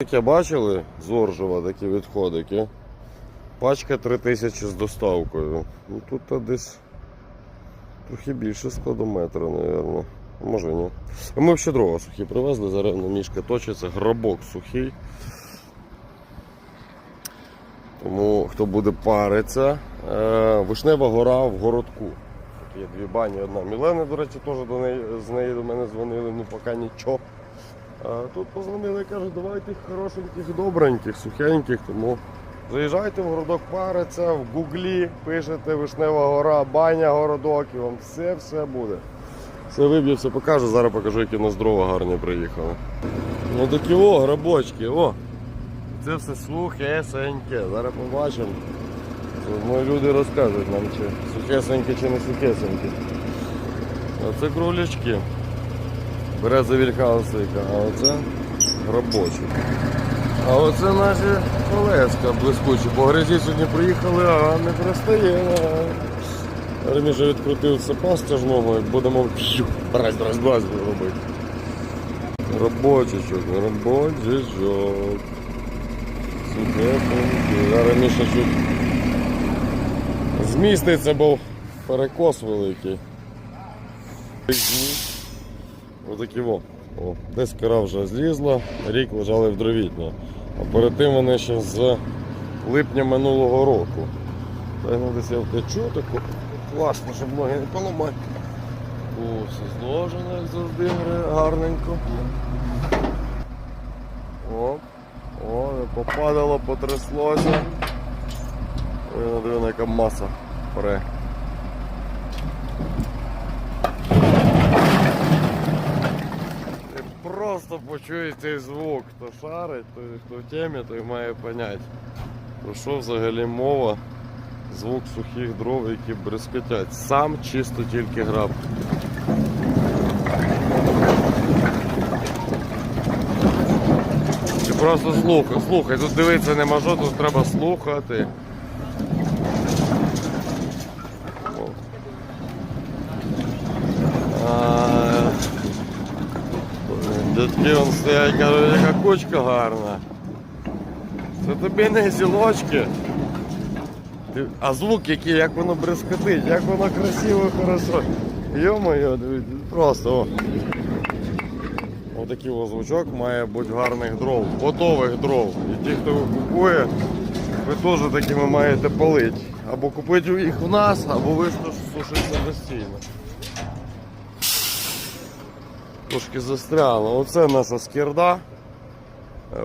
Таке бачили з Оржева такі відходики. Пачка 3000 з доставкою. Ну тут та десь трохи більше складометра, мабуть. Може ні. Ми ще дрова сухі привезли, зараз на мішка точиться, гробок сухий. Тому хто буде париться, е, Вишнева гора в городку. Тут є дві бані, одна Мілена, до речі, теж до неї, з неї до мене дзвонили, ну поки нічого. Тут позвонили і кажуть, давайте хорошеньких, добреньких, сухеньких. Тому заїжджайте в городок париться, в гуглі пишете Вишнева гора, баня, городок, і вам все-все буде. Все виб'ю, все покажу, зараз покажу, які у нас дрова гарні приїхали. Ну такі о, грабочки, о! Це все сухесеньке. Зараз побачимо. Заодно люди розкажуть нам, чи сухесеньке, чи не сухесеньке. А це кролячки. Береза вілька осика, а оце грабочок. А оце наші колеска блискучі. По грязі сьогодні приїхали, а не пристає. Раніше відкрутив сапа стяжного і будемо п'ю, раз, раз, раз робити. Робочечок, робочечок. Зараз Міша чуть зміститься, бо перекос великий. Отакі во. О, десь кора вже злізла, рік лежали в дровітні. А перед тим вони ще з липня минулого року. Та й ну десь я втечу таку класно, щоб ноги не поламати. О, все зложено, як завжди гарненько. О, о, попадало, потряслося. Ой, ну, диви, яка маса пре. Ти просто почуєш цей звук. Хто шарить, той, хто в темі, той має понять. Про що взагалі мова? Звук сухих дров, які брескотять. Сам чисто тільки граб. Просто слухай, слухай, тут дивитися нема що, тут треба слухати. О. А, Дядьки вон стоять, кажуть, яка кучка гарна. Це тобі не зілочки. А звук який, як воно брескотить, як воно красиво, хорошо. Йо-моє, просто. Отакий ось звучок має бути гарних дров, готових дров. І ті, хто купує, ви теж такими маєте палити. Або купити їх в нас, або ви сушити самостійно. Трошки застряло. Оце наша скірда. Е,